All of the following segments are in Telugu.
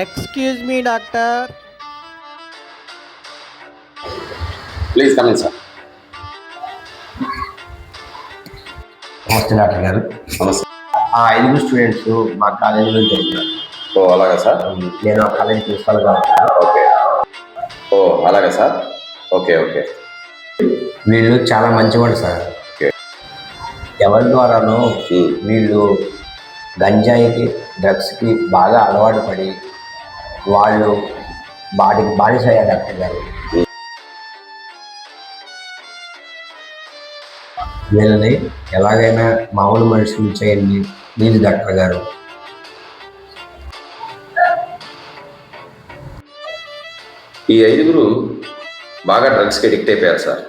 Excuse me doctor please coming sir నమస్తే డాక్టర్ గారు. నమస్తే. ఆ ఐదుగురు స్టూడెంట్స్ మా కాలేజీలో చదువుతున్నారు ఓ అలాగా సార్? నేను ఆ కాలేజీ ప్రిన్సిపల్గా ఉన్నాను. ఓకే. ఓ అలాగా సార్? Okay okay. వీళ్ళు చాలా మంచివాడు సార్. ఓకే. ఎవరి ద్వారానో. వీళ్ళు గంజాయికి డ్రగ్స్కి బాగా అలవాటు పడి వాళ్ళు వాటికి బానిసయ్యారు డాక్టర్ గారు. వీళ్ళని ఎలాగైనా మామూలు మనుషులు చేయండి నీళ్ళు డాక్టర్ గారు. ఈ ఐదుగురు బాగా డ్రగ్స్కి అడిక్ట్ అయిపోయారు సార్.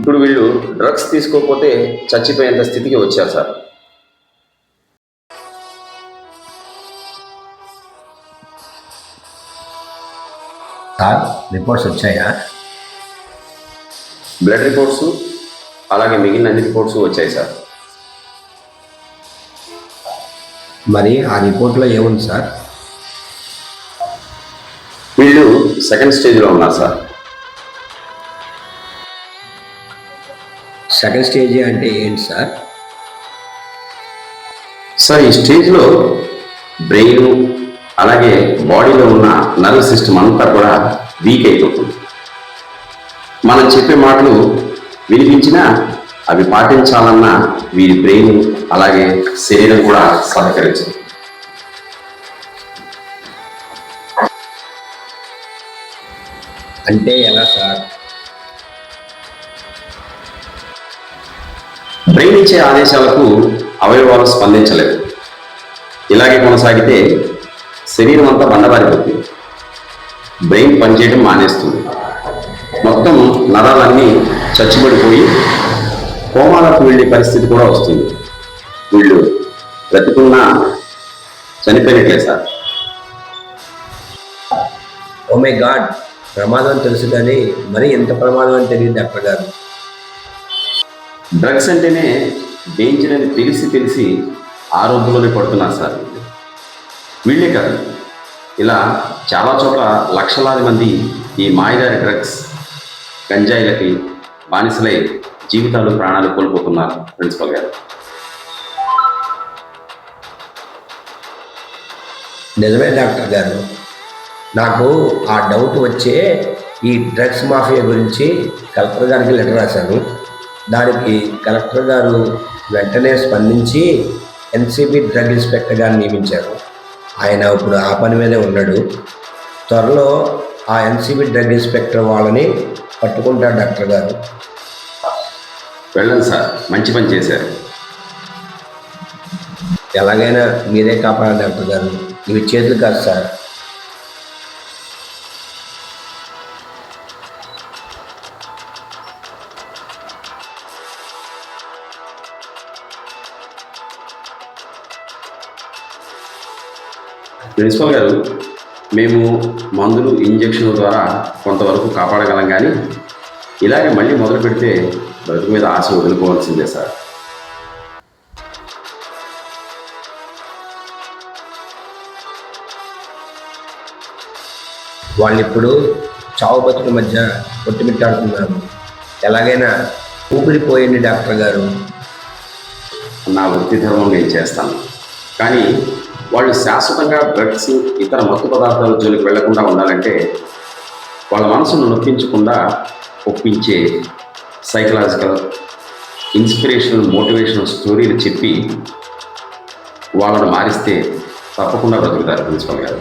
ఇప్పుడు వీళ్ళు డ్రగ్స్ తీసుకోకపోతే చచ్చిపోయేంత స్థితికి వచ్చారు సార్. సార్ రిపోర్ట్స్ వచ్చాయా? బ్లడ్ రిపోర్ట్స్ అలాగే మిగిలిన అన్ని రిపోర్ట్స్ వచ్చాయి సార్. మరి ఆ రిపోర్ట్లో ఏముంది సార్? వీళ్ళు సెకండ్ స్టేజ్లో ఉన్నారు సార్. సెకండ్ స్టేజ్ అంటే ఏంటి సార్? సార్ ఈ స్టేజ్లో బ్రెయిన్ అలాగే బాడీలో ఉన్న నర్వ్ సిస్టమ్ అంతా కూడా వీక్ అయిపోతుంది. మనం చెప్పే మాటలు వినిపించినా అవి పాటించాలన్న వీరి బ్రెయిన్ అలాగే శరీరం కూడా సహకరించదు. అంటే ఎలా సార్? బ్రెయిన్ ఇచ్చే ఆదేశాలకు అవయవాలు స్పందించలేవు. ఇలాగే కొనసాగితే శరీరం అంతా బండబారిపోతుంది. బ్రెయిన్ పనిచేయడం మానేస్తుంది. మొత్తం నరాలన్నీ చచ్చిపడిపోయి కోమాలకు వెళ్ళే పరిస్థితి కూడా వస్తుంది. వీళ్ళు బ్రతికున్నా చనిపోయినట్లే సార్. ఓ మై గాడ్ ప్రమాదం తెలుసు కానీ మరి ఎంత ప్రమాదం అని తెలియదు డాక్టర్ గారు. డ్రగ్స్ అంటేనే డేంజర్ అని తెలిసి తెలిసి ఆరోగ్యంలోనే పడుతున్నారు సార్ వీళ్ళే కాదు. ఇలా చాలా చోట్ల లక్షలాది మంది ఈ మాయదారి డ్రగ్స్ గంజాయిలకి బానిసలై జీవితాలు ప్రాణాలు కోల్పోతున్నారు ప్రిన్సిపల్ గారు. నిజమే డాక్టర్ గారు. నాకు ఆ డౌట్ వచ్చే ఈ డ్రగ్స్ మాఫియా గురించి కలెక్టర్ గారికి లెటర్ రాశాను. దానికి కలెక్టర్ గారు వెంటనే స్పందించి ఎన్సిబి డ్రగ్ ఇన్స్పెక్టర్ గారిని నియమించారు. ఆయన ఇప్పుడు ఆ పని మీదే ఉన్నాడు. త్వరలో ఆ ఎన్సిబి డ్రగ్ ఇన్స్పెక్టర్ వాళ్ళని పట్టుకుంటారు డాక్టర్ గారు. వెళ్ళండి సార్ మంచి పని చేశారు. ఎలాగైనా మీరే కాపాడాలి డాక్టర్ గారు. ఇవి చేతులు కాదు సార్. ప్రిన్సిపల్ గారు మేము మందులు ఇంజక్షన్ల ద్వారా కొంతవరకు కాపాడగలం కానీ ఇలాగే మళ్ళీ మొదలు పెడితే బ్రతుకు మీద ఆశ వదులుకోవాల్సిందే సార్. వాళ్ళు ఇప్పుడు చావు బతుకు మధ్య కొట్టుమిట్టాడుతున్నారు. ఎలాగైనా ఊపిరిపోయింది డాక్టర్ గారు. నా వృత్తి ధర్మం నేను చేస్తాను? కానీ వాళ్ళు శాశ్వతంగా డ్రగ్స్ ఇతర మత్తు పదార్థాల జోలికి వెళ్ళకుండా ఉండాలంటే వాళ్ళ మనసును నొప్పించకుండా ఒప్పించే సైకలాజికల్ ఇన్స్పిరేషనల్ మోటివేషనల్ స్టోరీలు చెప్పి వాళ్ళను మారిస్తే తప్పకుండా బ్రతుకుతారు ప్రిన్సిపల్ గారు.